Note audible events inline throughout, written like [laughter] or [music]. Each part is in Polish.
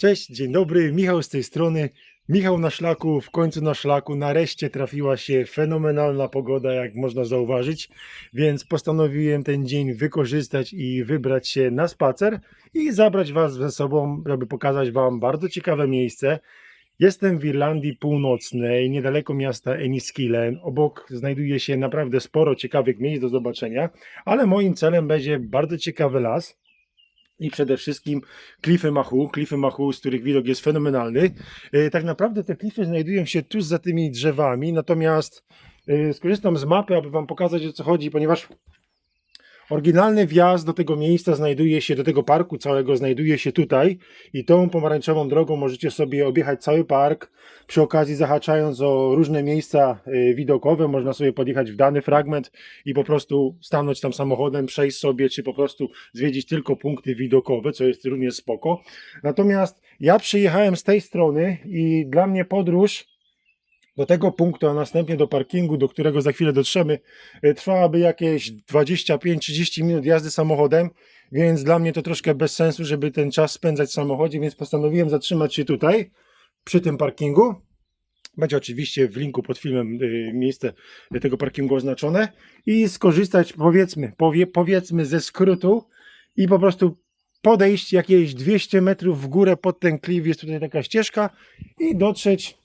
Cześć, dzień dobry, Michał z tej strony. Michał na szlaku, w końcu na szlaku. Nareszcie trafiła się fenomenalna pogoda, jak można zauważyć, więc postanowiłem ten dzień wykorzystać i wybrać się na spacer i zabrać Was ze sobą, żeby pokazać Wam bardzo ciekawe miejsce. Jestem w Irlandii Północnej, niedaleko miasta Enniskillen. Obok znajduje się naprawdę sporo ciekawych miejsc do zobaczenia, ale moim celem będzie bardzo ciekawy las i przede wszystkim klify Machu, klify Machu, z których widok jest fenomenalny. E, Tak naprawdę te klify znajdują się tuż za tymi drzewami, natomiast e, skorzystam z mapy, aby Wam pokazać o co chodzi, ponieważ oryginalny wjazd do tego miejsca znajduje się, do tego parku całego znajduje się tutaj i tą pomarańczową drogą możecie sobie objechać cały park, przy okazji zahaczając o różne miejsca e, widokowe, można sobie podjechać w dany fragment i po prostu stanąć tam samochodem, przejść sobie, czy po prostu zwiedzić tylko punkty widokowe, co jest również spoko. Natomiast ja przyjechałem z tej strony i dla mnie podróż do tego punktu, a następnie do parkingu, do którego za chwilę dotrzemy, e, trwałaby jakieś 25-30 minut jazdy samochodem, więc dla mnie to troszkę bez sensu, żeby ten czas spędzać w samochodzie, więc postanowiłem zatrzymać się tutaj, przy tym parkingu. Będzie oczywiście w linku pod filmem y, miejsce tego parkingu oznaczone i skorzystać powiedzmy, powie, powiedzmy ze skrótu i po prostu podejść jakieś 200 metrów w górę pod ten klif, jest tutaj taka ścieżka i dotrzeć,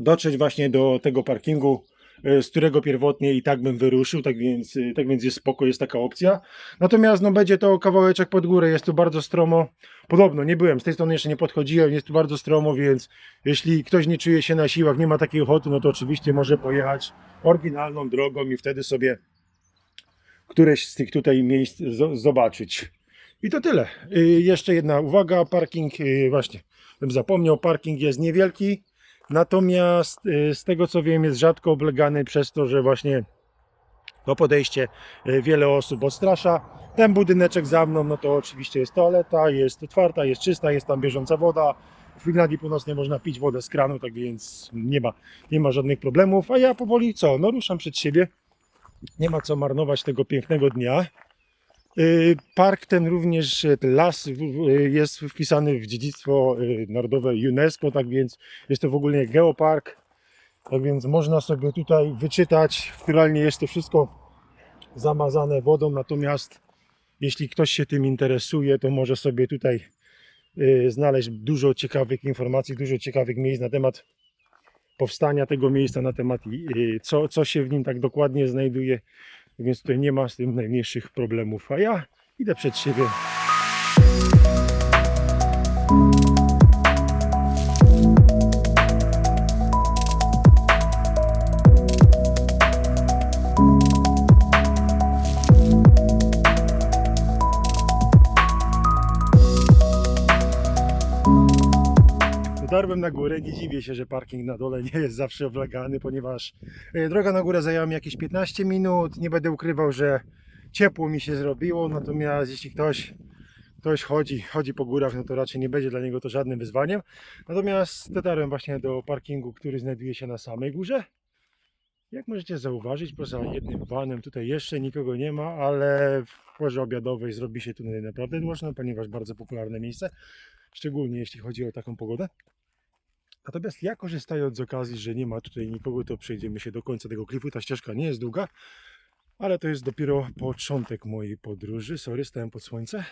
dotrzeć właśnie do tego parkingu, y, z którego pierwotnie i tak bym wyruszył, tak więc, y, tak więc jest spoko, jest taka opcja. Natomiast no będzie to kawałeczek pod górę, jest tu bardzo stromo. Podobno, nie byłem, z tej strony jeszcze nie podchodziłem, jest tu bardzo stromo, więc jeśli ktoś nie czuje się na siłach, nie ma takiej ochoty, no to oczywiście może pojechać oryginalną drogą i wtedy sobie któreś z tych tutaj miejsc zo- zobaczyć. I to tyle. Y, jeszcze jedna uwaga, parking, właśnie, bym zapomniał, parking jest niewielki, natomiast y, z tego co wiem jest rzadko oblegany przez to, że właśnie to podejście y, wiele osób odstrasza. Ten budyneczek za mną, no to oczywiście jest toaleta, jest otwarta, jest czysta, jest tam bieżąca woda. W Finlandii Północnej można pić wodę z kranu, tak więc nie ma, nie ma żadnych problemów. A ja powoli co? No ruszam przed siebie. Nie ma co marnować tego pięknego dnia. Y, Park ten również, ten las y, jest wpisany w dziedzictwo y, narodowe UNESCO, tak więc jest to w ogóle geopark. Tak więc można sobie tutaj wyczytać. Finalnie jest to wszystko zamazane wodą, natomiast jeśli ktoś się tym interesuje, to może sobie tutaj znaleźć dużo ciekawych informacji, dużo ciekawych miejsc na temat powstania tego miejsca, na temat co, co się w nim tak dokładnie znajduje, więc tutaj nie ma z tym najmniejszych problemów. A ja idę przed siebie. Dotarłem na górę, nie dziwię się, że parking na dole nie jest zawsze oblegany, ponieważ e, droga na górę zajęła mi jakieś 15 minut. Nie będę ukrywał, że ciepło mi się zrobiło, natomiast jeśli ktoś, ktoś chodzi, chodzi po górach, no to raczej nie będzie dla niego to żadnym wyzwaniem. Natomiast dotarłem właśnie do parkingu, który znajduje się na samej górze. Jak możecie zauważyć, poza jednym vanem tutaj jeszcze nikogo nie ma, ale w porze obiadowej zrobi się tutaj naprawdę głośno, ponieważ bardzo popularne miejsce, szczególnie jeśli chodzi o taką pogodę. Natomiast ja korzystając z okazji, że nie ma tutaj nikogo, to przejdziemy się do końca tego klifu. Ta ścieżka nie jest długa, ale to jest dopiero początek mojej podróży. Sorry, stałem pod słońce.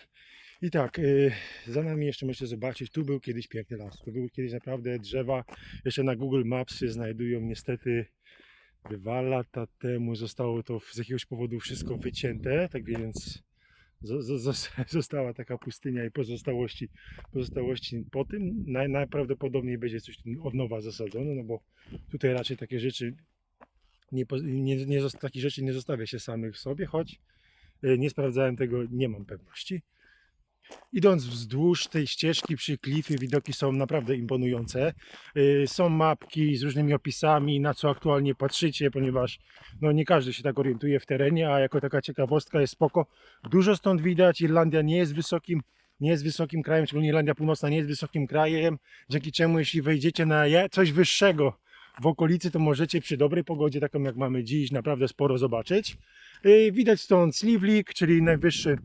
I tak, yy, za nami jeszcze możecie zobaczyć, tu był kiedyś piękny las. Tu były kiedyś naprawdę drzewa. Jeszcze na Google Maps się znajdują niestety dwa lata temu zostało to z jakiegoś powodu wszystko wycięte, tak więc [laughs] została taka pustynia i pozostałości, pozostałości po tym. Naj, najprawdopodobniej będzie coś od nowa zasadzone, no bo tutaj raczej takie rzeczy nie, nie, nie, rzeczy nie zostawia się samych sobie, choć e, nie sprawdzałem tego, nie mam pewności. Idąc wzdłuż tej ścieżki przy klifie, widoki są naprawdę imponujące. Y, Są mapki z różnymi opisami, na co aktualnie patrzycie, ponieważ no, nie każdy się tak orientuje w terenie, a jako taka ciekawostka jest spoko. Dużo stąd widać, Irlandia nie jest wysokim, nie jest wysokim krajem, szczególnie Irlandia Północna nie jest wysokim krajem, dzięki czemu jeśli wejdziecie na coś wyższego w okolicy, to możecie przy dobrej pogodzie, taką jak mamy dziś, naprawdę sporo zobaczyć. Y, Widać stąd Slivlik, czyli najwyższy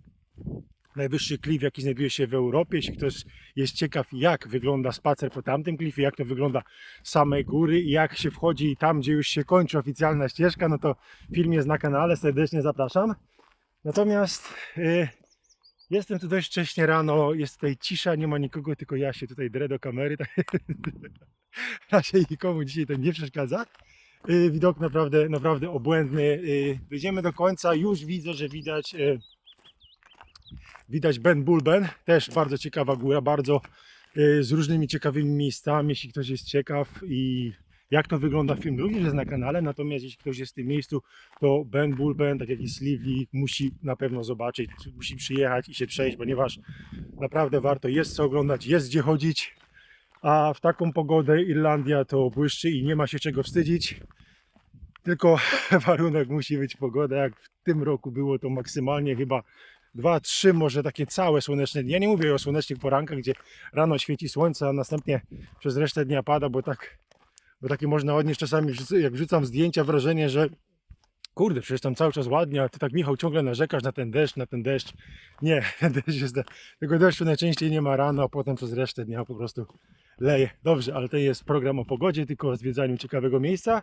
najwyższy klif, jaki znajduje się w Europie. Jeśli ktoś jest ciekaw, jak wygląda spacer po tamtym klifie, jak to wygląda z samej góry i jak się wchodzi tam, gdzie już się kończy oficjalna ścieżka, no to film jest na kanale, serdecznie zapraszam. Natomiast y, jestem tu dość wcześnie rano, jest tutaj cisza, nie ma nikogo, tylko ja się tutaj drę do kamery. [laughs] Tak. Raczej nikomu dzisiaj to nie przeszkadza. Y, widok naprawdę, naprawdę obłędny. Y, do końca, już widzę, że widać y, widać Ben Bulben, też bardzo ciekawa góra, bardzo y, z różnymi ciekawymi miejscami, jeśli ktoś jest ciekaw i jak to wygląda film również jest na kanale, natomiast jeśli ktoś jest w tym miejscu, to Ben Bulben, tak jak i Slively, musi na pewno zobaczyć, musi przyjechać i się przejść, ponieważ naprawdę warto, jest co oglądać, jest gdzie chodzić, a w taką pogodę Irlandia to błyszczy i nie ma się czego wstydzić. Tylko [laughs] warunek musi być pogoda, jak w tym roku było to maksymalnie chyba dwa, trzy może takie całe słoneczne dni. Ja nie mówię o słonecznych porankach, gdzie rano świeci słońce, a następnie przez resztę dnia pada, bo tak, bo takie można odnieść czasami, jak wrzucam zdjęcia, wrażenie, że kurde, przecież tam cały czas ładnie, a ty tak Michał ciągle narzekasz na ten deszcz, na ten deszcz. Nie, [laughs] ten deszcz jest, tego deszczu najczęściej nie ma rano, a potem przez resztę dnia po prostu leje. Dobrze, ale to jest program o pogodzie, tylko o zwiedzaniu ciekawego miejsca.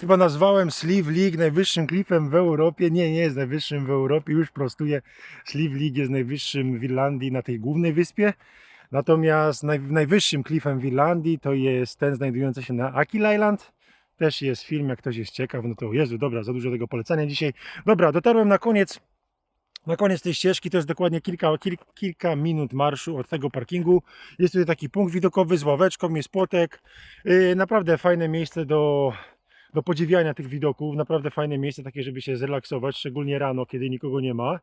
Chyba nazwałem Sleeve League najwyższym klifem w Europie. Nie, nie jest najwyższym w Europie, już prostuję. Sleeve League jest najwyższym w Irlandii na tej głównej wyspie. Natomiast naj, najwyższym klifem w Irlandii to jest ten znajdujący się na Akil Island. Też jest film, jak ktoś jest ciekaw, no to Jezu, dobra, za dużo tego polecania dzisiaj. Dobra, dotarłem na koniec na koniec tej ścieżki to jest dokładnie kilka, kil, kilka minut marszu od tego parkingu. Jest tutaj taki punkt widokowy z ławeczką, jest płotek. Yy, naprawdę fajne miejsce do, do podziwiania tych widoków. Naprawdę fajne miejsce takie, żeby się zrelaksować, szczególnie rano, kiedy nikogo nie ma.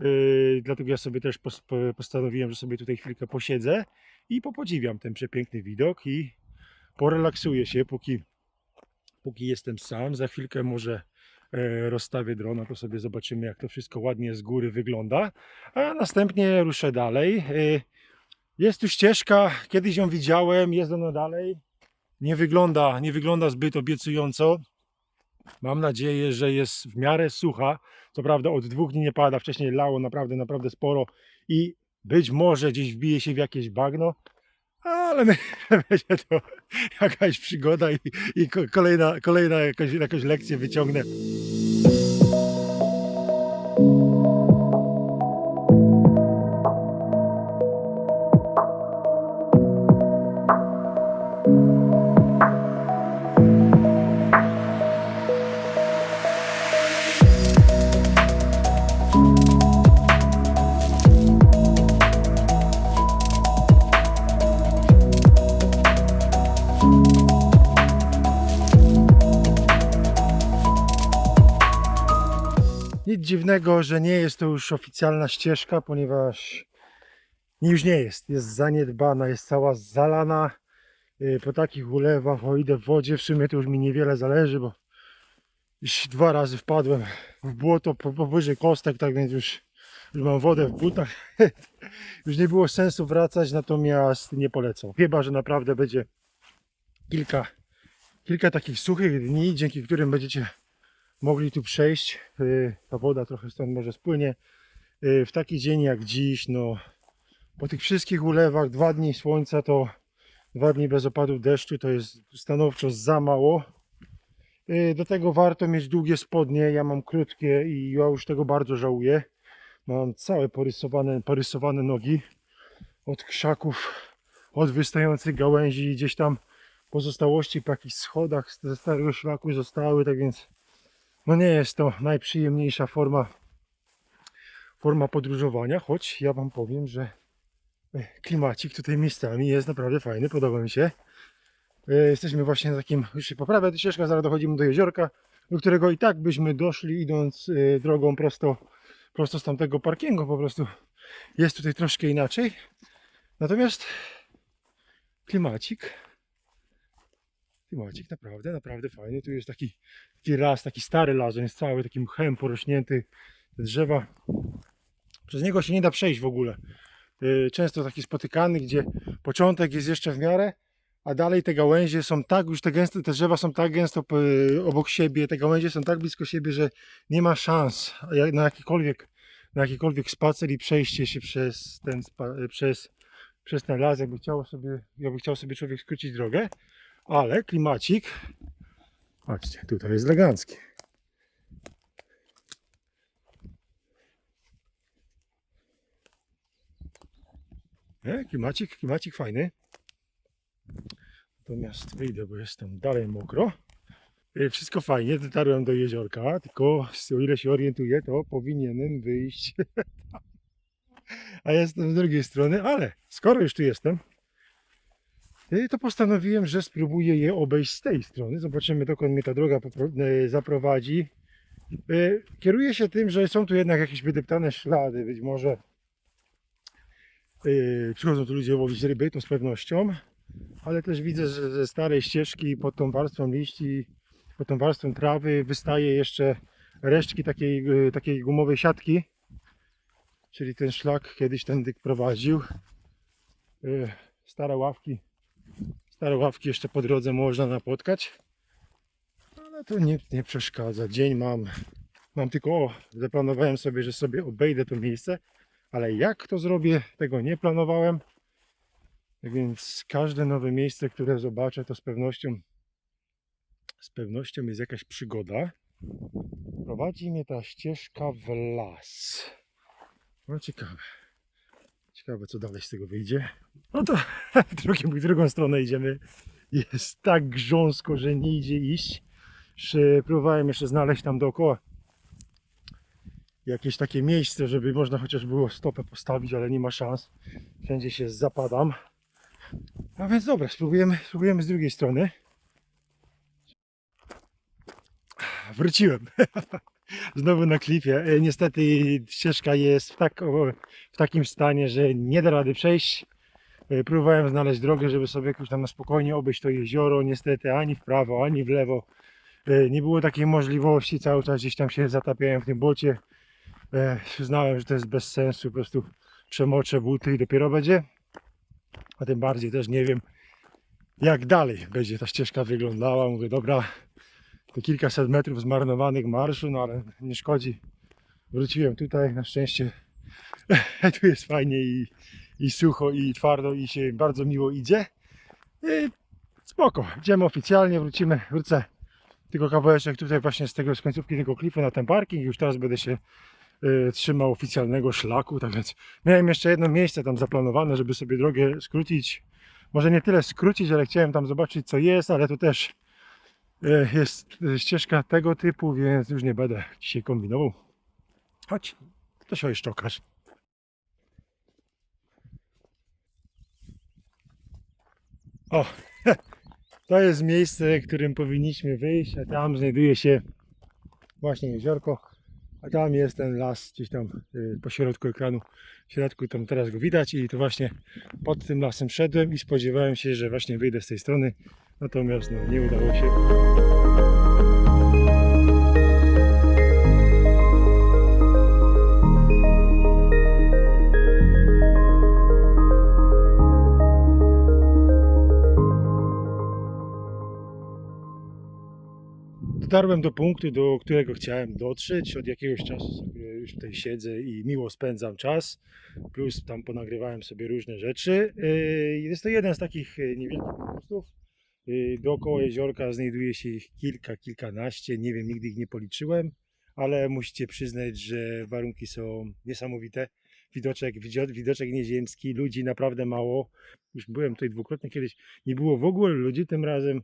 Yy, dlatego ja sobie też pos, po- postanowiłem, że sobie tutaj chwilkę posiedzę i popodziwiam ten przepiękny widok i porelaksuję się, póki, póki jestem sam. Za chwilkę może e, rozstawię drona, to sobie zobaczymy, jak to wszystko ładnie z góry wygląda. A następnie ruszę dalej. E, Jest tu ścieżka, kiedyś ją widziałem, jest ona dalej. Nie wygląda, nie wygląda zbyt obiecująco. Mam nadzieję, że jest w miarę sucha. Co prawda od dwóch dni nie pada, wcześniej lało naprawdę, naprawdę sporo i być może gdzieś wbije się w jakieś bagno, ale będzie [laughs] to jakaś przygoda i, i ko- kolejna, kolejna jakaś, jakąś lekcję wyciągnę. Dziwnego, że nie jest to już oficjalna ścieżka, ponieważ już nie jest. Jest zaniedbana, jest cała zalana. Yy, Po takich ulewach, o idę w wodzie, w sumie to już mi niewiele zależy, bo już dwa razy wpadłem w błoto po- powyżej kostek, tak więc już, już mam wodę w butach. [laughs] już nie było sensu wracać, natomiast nie polecam. Chyba, że naprawdę będzie kilka, kilka takich suchych dni, dzięki którym będziecie mogli tu przejść. Y, Ta woda trochę stąd może spłynie. Y, W taki dzień jak dziś, no po tych wszystkich ulewach, dwa dni słońca to dwa dni bez opadów deszczu to jest stanowczo za mało. Y, Do tego warto mieć długie spodnie. Ja mam krótkie i ja już tego bardzo żałuję. Mam całe porysowane, porysowane nogi od krzaków, od wystających gałęzi gdzieś tam pozostałości po jakichś schodach ze starego szlaku zostały, tak więc no nie jest to najprzyjemniejsza forma, forma podróżowania, choć ja Wam powiem, że e, klimacik tutaj miejscami jest naprawdę fajny, podoba mi się. E, Jesteśmy właśnie na takim, już się poprawia ta ścieżka, zaraz dochodzimy do jeziorka, do którego i tak byśmy doszli idąc e, drogą prosto, prosto z tamtego parkingu, po prostu jest tutaj troszkę inaczej. Natomiast klimacik, klimacik naprawdę, naprawdę fajny. Tu jest taki taki las, taki stary las, on jest cały takim mchem porośnięty, te drzewa. Przez niego się nie da przejść w ogóle. Yy, Często taki spotykany, gdzie początek jest jeszcze w miarę, a dalej te gałęzie są tak, już te, gęste, te drzewa są tak gęsto yy, obok siebie, te gałęzie są tak blisko siebie, że nie ma szans na jakikolwiek na jakikolwiek spacer i przejście się przez ten, spa- przez, przez ten las, jakby chciał sobie, jakby chciał sobie człowiek skrócić drogę, ale klimacik, patrzcie, tutaj jest elegancki. Nie? Klimacik, klimacik fajny. Natomiast wyjdę, bo jestem dalej mokro. E, Wszystko fajnie, dotarłem do jeziorka, tylko o ile się orientuję, to powinienem wyjść. [laughs] A jestem z drugiej strony, ale skoro już tu jestem, to postanowiłem, że spróbuję je obejść z tej strony. Zobaczymy, dokąd mnie ta droga e, zaprowadzi. E, Kieruję się tym, że są tu jednak jakieś wydeptane ślady, być może e, przychodzą tu ludzie łowić ryby, to z pewnością, ale też widzę, że ze starej ścieżki pod tą warstwą liści pod tą warstwą trawy wystaje jeszcze resztki takiej, takiej gumowej siatki. Czyli ten szlak kiedyś tędy prowadził. Stare ławki. Stare ławki jeszcze po drodze można napotkać. Ale to nie, nie przeszkadza. Dzień mam. Mam tylko, o, zaplanowałem sobie, że sobie obejdę to miejsce. Ale jak to zrobię, tego nie planowałem. Tak Więc każde nowe miejsce, które zobaczę, to z pewnością z pewnością jest jakaś przygoda. Prowadzi mnie ta ścieżka w las. No ciekawe. Ciekawe co dalej z tego wyjdzie. No to [laughs] w drugą, w drugą stronę idziemy. Jest tak grząsko, że nie idzie iść. Że próbowałem jeszcze znaleźć tam dookoła jakieś takie miejsce, żeby można chociaż było stopę postawić, ale nie ma szans. Wszędzie się zapadam. No więc dobra, spróbujemy, spróbujemy z drugiej strony. wróciłem. [laughs] Znowu na klifie. E, Niestety ścieżka jest w, tak, w takim stanie, że nie da rady przejść. E, Próbowałem znaleźć drogę, żeby sobie jakoś tam na spokojnie obejść to jezioro. Niestety ani w prawo, ani w lewo. E, Nie było takiej możliwości. Cały czas gdzieś tam się zatapiałem w tym bocie. Znałem, że to jest bez sensu. Po prostu przemoczę buty i dopiero będzie. A tym bardziej też nie wiem, jak dalej będzie ta ścieżka wyglądała. Mówię, dobra, to kilkaset metrów zmarnowanych marszu, no ale nie szkodzi. Wróciłem tutaj, na szczęście [laughs] tu jest fajnie i, i sucho i twardo i się bardzo miło idzie. I spoko, idziemy oficjalnie, wrócimy, wrócę tylko kawałeczek tutaj właśnie z tego z końcówki tego klifu na ten parking. Już teraz będę się y, trzymał oficjalnego szlaku, tak więc miałem jeszcze jedno miejsce tam zaplanowane, żeby sobie drogę skrócić. Może nie tyle skrócić, ale chciałem tam zobaczyć co jest, ale to też jest e, ścieżka tego typu, więc już nie będę dzisiaj kombinował. Chodź, to się jeszcze okaże. O, [laughs] to jest miejsce, którym powinniśmy wyjść, a tam znajduje się właśnie jeziorko, a tam jest ten las gdzieś tam e, po środku ekranu, w środku tam teraz go widać i to właśnie pod tym lasem szedłem i spodziewałem się, że właśnie wyjdę z tej strony, natomiast no, nie udało się. Dotarłem do punktu, do którego chciałem dotrzeć. Od jakiegoś czasu już tutaj siedzę i miło spędzam czas. Plus tam ponagrywałem sobie różne rzeczy. Yy, Jest to jeden z takich yy, niewielkich mostów. Yy, Dookoła jeziorka znajduje się ich kilka, kilkanaście. Nie wiem, nigdy ich nie policzyłem, ale musicie przyznać, że warunki są niesamowite. Widoczek, widoczek nieziemski, ludzi naprawdę mało. Już byłem tutaj dwukrotnie kiedyś. Nie było w ogóle ludzi tym razem.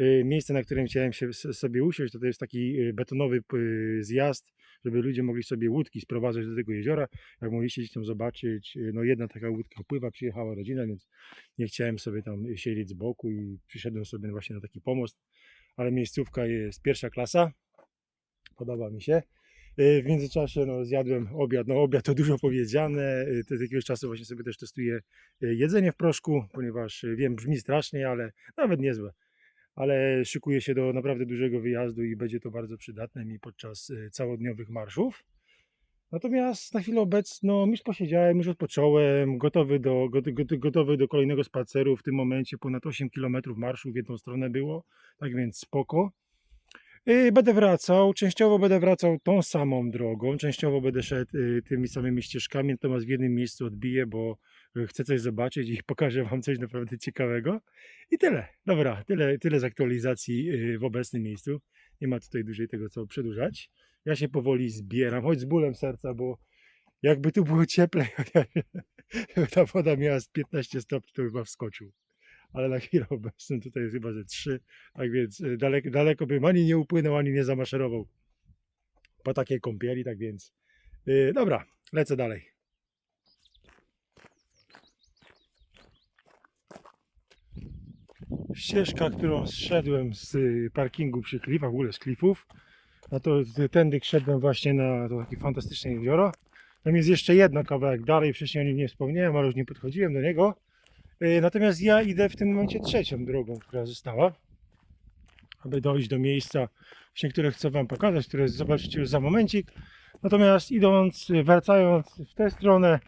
Y, Miejsce, na którym chciałem się sobie usiąść, to, to jest taki y, betonowy y, zjazd, żeby ludzie mogli sobie łódki sprowadzać do tego jeziora. Jak mogliście tam zobaczyć, no jedna taka łódka pływa, przyjechała rodzina, więc nie chciałem sobie tam siedzieć z boku i przyszedłem sobie właśnie na taki pomost. Ale miejscówka jest pierwsza klasa, podoba mi się. W międzyczasie no, zjadłem obiad. No obiad to dużo powiedziane. Z jakiegoś czasu właśnie sobie też testuję jedzenie w proszku, ponieważ wiem, brzmi strasznie, ale nawet niezłe ale szykuję się do naprawdę dużego wyjazdu i będzie to bardzo przydatne mi podczas y, całodniowych marszów. Natomiast na chwilę obecną już posiedziałem, już odpocząłem, gotowy do, gotowy do kolejnego spaceru. W tym momencie ponad 8 km marszu w jedną stronę było, tak więc spoko. Y, Będę wracał, częściowo będę wracał tą samą drogą, częściowo będę szedł y, tymi samymi ścieżkami, natomiast w jednym miejscu odbiję, bo chcę coś zobaczyć i [laughs] pokażę Wam coś naprawdę ciekawego. I tyle. Dobra, tyle, tyle z aktualizacji y, w obecnym miejscu. Nie ma tutaj dłużej tego co przedłużać. Ja się powoli zbieram, choć z bólem serca, bo jakby tu było cieplej, [laughs] [laughs] ta woda miała z 15 stopni, to chyba wskoczył. Ale na chwilę obecną tutaj jest chyba ze 3, tak więc y, daleko, daleko bym ani nie upłynął, ani nie zamaszerował po takiej kąpieli, tak więc yy, dobra, lecę dalej. Ścieżka, którą zszedłem z y, parkingu przy klifach, w ogóle z klifów, no to t- tędy szedłem właśnie na to takie fantastyczne jezioro. Tam jest jeszcze jedno kawałek dalej, wcześniej o nim nie wspomniałem, ale już nie podchodziłem do niego. Yy, Natomiast ja idę w tym momencie trzecią drogą, która została, aby dojść do miejsca, właśnie, które chcę Wam pokazać, które zobaczycie już za momencik. Natomiast idąc, y, wracając w tę stronę,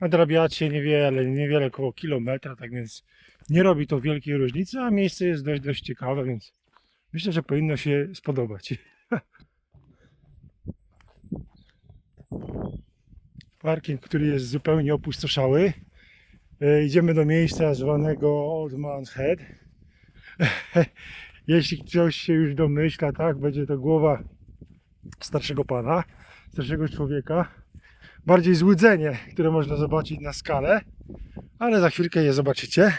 nadrabiacie niewiele, niewiele około kilometra, tak więc nie robi to wielkiej różnicy, a miejsce jest dość, dość ciekawe, więc myślę, że powinno się spodobać. [laughs] Parking, który jest zupełnie opustoszały. E, Idziemy do miejsca zwanego Old Man's Head. [laughs] Jeśli ktoś się już domyśla, tak, będzie to głowa starszego pana, starszego człowieka. Bardziej złudzenie, które można zobaczyć na skalę, ale za chwilkę je zobaczycie.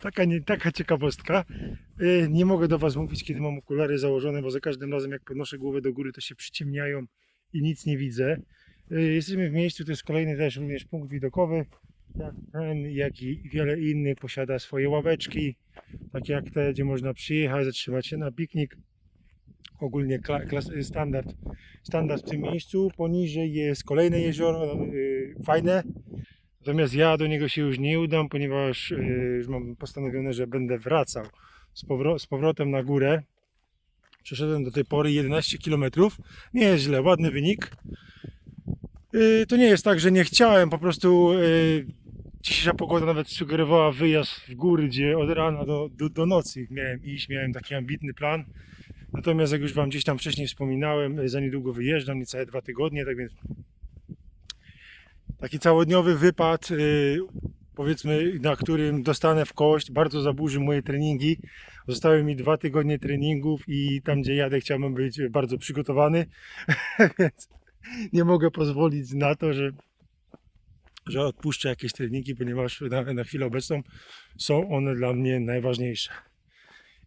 Taka, nie, taka ciekawostka. Y, Nie mogę do Was mówić, kiedy mam okulary założone, bo za każdym razem, jak podnoszę głowę do góry, to się przyciemniają i nic nie widzę. Y, Jesteśmy w miejscu, to jest kolejny też również punkt widokowy. Jak ten, jak i wiele innych posiada swoje ławeczki, takie jak te, gdzie można przyjechać, zatrzymać się na piknik. Ogólnie klas, standard, standard w tym miejscu. Poniżej jest kolejne jezioro, y, fajne, Natomiast ja do niego się już nie udam, ponieważ y, już mam postanowione, że będę wracał z, powro- z powrotem na górę. Przeszedłem do tej pory 11 km. Nie jest źle, ładny wynik. Y, To nie jest tak, że nie chciałem, po prostu y, dzisiejsza pogoda nawet sugerowała wyjazd w góry, gdzie od rana do, do, do nocy miałem iść, miałem taki ambitny plan. Natomiast jak już Wam gdzieś tam wcześniej wspominałem, za niedługo wyjeżdżam, niecałe dwa tygodnie, tak więc taki całodniowy wypad, y, powiedzmy, na którym dostanę w kość, bardzo zaburzy moje treningi. Zostały mi dwa tygodnie treningów i tam, gdzie jadę, chciałbym być bardzo przygotowany, [laughs] więc nie mogę pozwolić na to, że, że odpuszczę jakieś treningi, ponieważ na, na chwilę obecną są one dla mnie najważniejsze.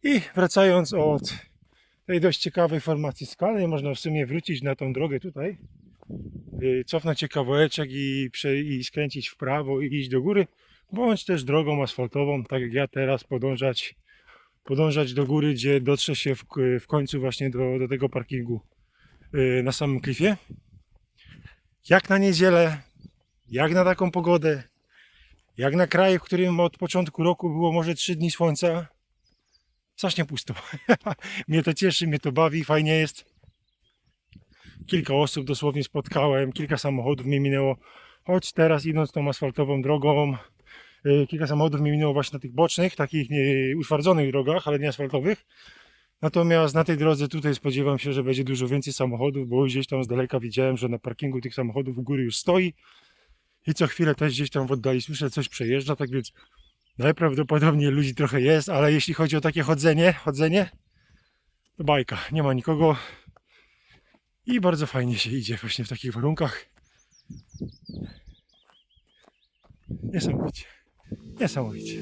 I wracając od tej dość ciekawej formacji skalnej, można w sumie wrócić na tą drogę tutaj cofnąć się kawałeczek i, i skręcić w prawo i iść do góry, bądź też drogą asfaltową, tak jak ja teraz, podążać, podążać do góry, gdzie dotrze się w, w końcu właśnie do, do tego parkingu y, na samym klifie. Jak na niedzielę, jak na taką pogodę, jak na kraj, w którym od początku roku było może 3 dni słońca, strasznie pusto. [laughs] mnie to cieszy, mnie to bawi, fajnie jest kilka osób dosłownie spotkałem, kilka samochodów mnie minęło, choć teraz idąc tą asfaltową drogą, y, kilka samochodów mnie minęło właśnie na tych bocznych, takich nie, utwardzonych drogach, ale nie asfaltowych. Natomiast na tej drodze tutaj spodziewam się, że będzie dużo więcej samochodów, bo gdzieś tam z daleka widziałem, że na parkingu tych samochodów u góry już stoi i co chwilę też gdzieś tam w oddali słyszę coś przejeżdża, tak więc najprawdopodobniej ludzi trochę jest, ale jeśli chodzi o takie chodzenie, chodzenie, to bajka, nie ma nikogo, i bardzo fajnie się idzie właśnie w takich warunkach. Niesamowicie. Niesamowicie.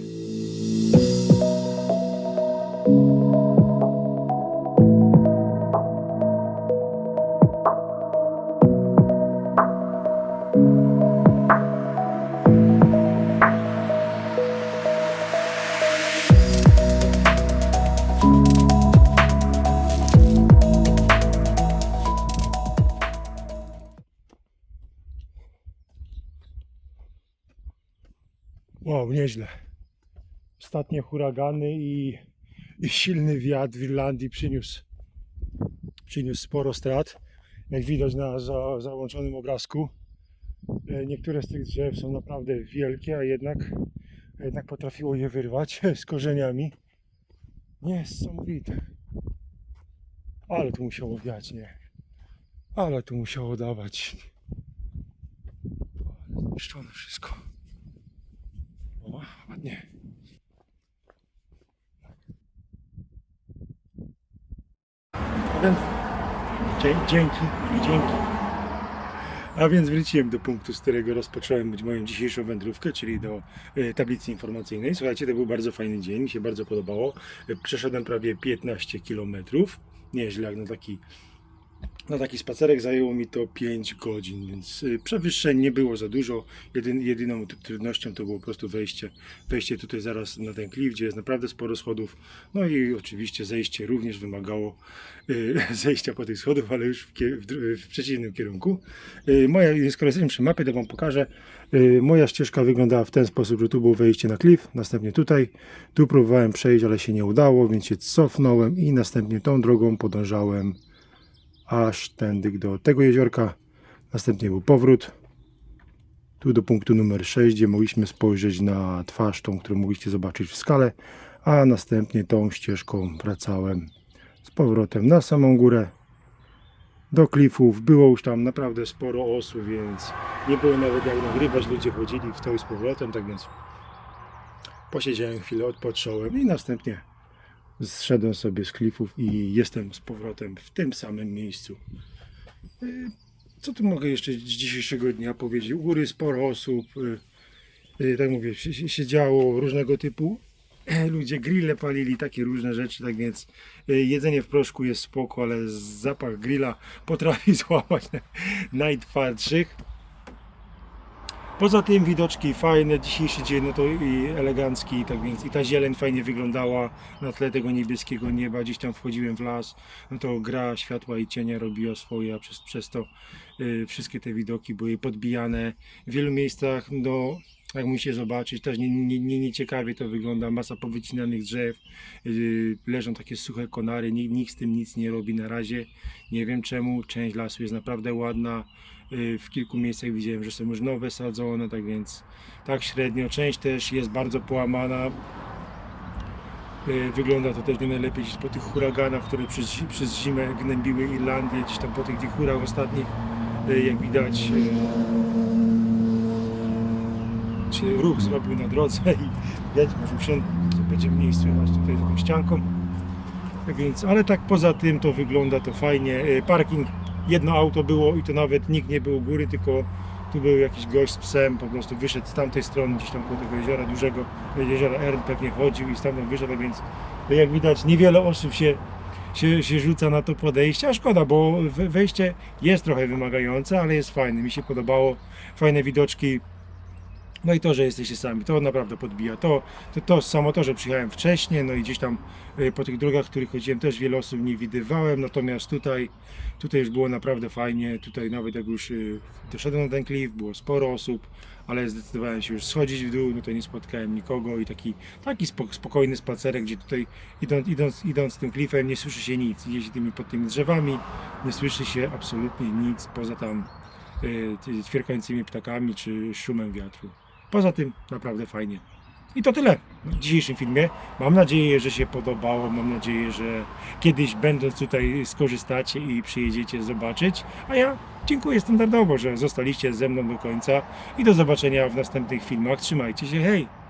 Nieźle. Ostatnie huragany i i silny wiatr w Irlandii przyniósł, przyniósł sporo strat. Jak widać na za, załączonym obrazku, e, niektóre z tych drzew są naprawdę wielkie, a jednak, jednak potrafiło je wyrwać [laughs] z korzeniami. Niesamowite. Ale tu musiało wiać, nie? Ale tu musiało dawać. Zniszczone wszystko. O, ładnie. Więc dzięki, dzięki. A więc wróciłem do punktu, z którego rozpocząłem moją dzisiejszą wędrówkę, czyli do e, tablicy informacyjnej. Słuchajcie, to był bardzo fajny dzień, mi się bardzo podobało. E, Przeszedłem prawie 15 km. Nieźle jak na taki, na taki spacerek zajęło mi to 5 godzin, więc e, przewyższeń nie było za dużo. Jedyn, jedyną trudnością to było po prostu wejście, wejście tutaj zaraz na ten klif, gdzie jest naprawdę sporo schodów. No i oczywiście zejście również wymagało e, [laughs] zejścia po tych schodów, ale już w, w, w przeciwnym kierunku. E, Moja, skoro jesteśmy przy mapie, to Wam pokażę. Moja ścieżka wyglądała w ten sposób, że tu było wejście na klif, następnie tutaj. Tu próbowałem przejść, ale się nie udało, więc się cofnąłem i następnie tą drogą podążałem aż tędy do tego jeziorka. Następnie był powrót. Tu do punktu numer 6, gdzie mogliśmy spojrzeć na twarz, tą, którą mogliście zobaczyć w skale, a następnie tą ścieżką wracałem z powrotem na samą górę do klifów. Było już tam naprawdę sporo osób, więc nie było nawet jak nagrywać. Ludzie chodzili w to i z powrotem, tak więc posiedziałem chwilę, odpocząłem i następnie zszedłem sobie z klifów i jestem z powrotem w tym samym miejscu. Y, Co tu mogę jeszcze z dzisiejszego dnia powiedzieć? Góry sporo osób, y, y, tak mówię, się- działo różnego typu. Ludzie grille palili, takie różne rzeczy, tak więc jedzenie w proszku jest spoko, ale zapach grilla potrafi [laughs] złamać najtwardszych. Poza tym widoczki fajne, dzisiejszy dzień no to i elegancki, tak więc i ta zieleń fajnie wyglądała na tle tego niebieskiego nieba, gdzieś tam wchodziłem w las, no to gra światła i cienia robiła swoje, a przez, przez to y, wszystkie te widoki były podbijane. W wielu miejscach, no jak musicie zobaczyć, też nie, nie, nie, nieciekawie to wygląda, masa powycinanych drzew, y, leżą takie suche konary, nikt, nikt z tym nic nie robi na razie, nie wiem czemu, część lasu jest naprawdę ładna, W kilku miejscach widziałem, że są już nowe sadzone, tak więc tak średnio. Część też jest bardzo połamana. Y, Wygląda to też nie najlepiej gdzieś po tych huraganach, które przez, przez zimę gnębiły Irlandię, gdzieś tam po tych wichurach ostatnich, y, jak widać, y, się ruch zrobił na drodze i widać, może usiąść, to będzie mniej słychać tutaj za tą ścianką. Tak więc, ale tak poza tym to wygląda to fajnie. Y, Parking, jedno auto było i to nawet nikt nie był u góry, tylko tu był jakiś gość z psem, po prostu wyszedł z tamtej strony, gdzieś tam koło tego jeziora dużego, jeziora Ern pewnie chodził i stamtąd wyszedł, więc to jak widać niewiele osób się, się, się rzuca na to podejście, a szkoda, bo we- wejście jest trochę wymagające, ale jest fajne, mi się podobało, fajne widoczki, no i to, że jesteście sami, to naprawdę podbija. To, to, to samo to, że przyjechałem wcześniej, no i gdzieś tam y, po tych drogach, których chodziłem, też wiele osób nie widywałem, natomiast tutaj, tutaj już było naprawdę fajnie. Tutaj nawet jak już y, doszedłem na ten klif, było sporo osób, ale zdecydowałem się już schodzić w dół, no to nie spotkałem nikogo i taki, taki spok- spokojny spacerek, gdzie tutaj idąc, idąc, idąc tym klifem nie słyszy się nic. Idzie się tymi pod tymi drzewami, nie słyszy się absolutnie nic poza tam y, ćwierkającymi ptakami czy szumem wiatru. Poza tym naprawdę fajnie. I to tyle w dzisiejszym filmie. Mam nadzieję, że się podobało. Mam nadzieję, że kiedyś będąc tutaj skorzystacie i przyjedziecie zobaczyć. A ja dziękuję standardowo, że zostaliście ze mną do końca i do zobaczenia w następnych filmach. Trzymajcie się, hej!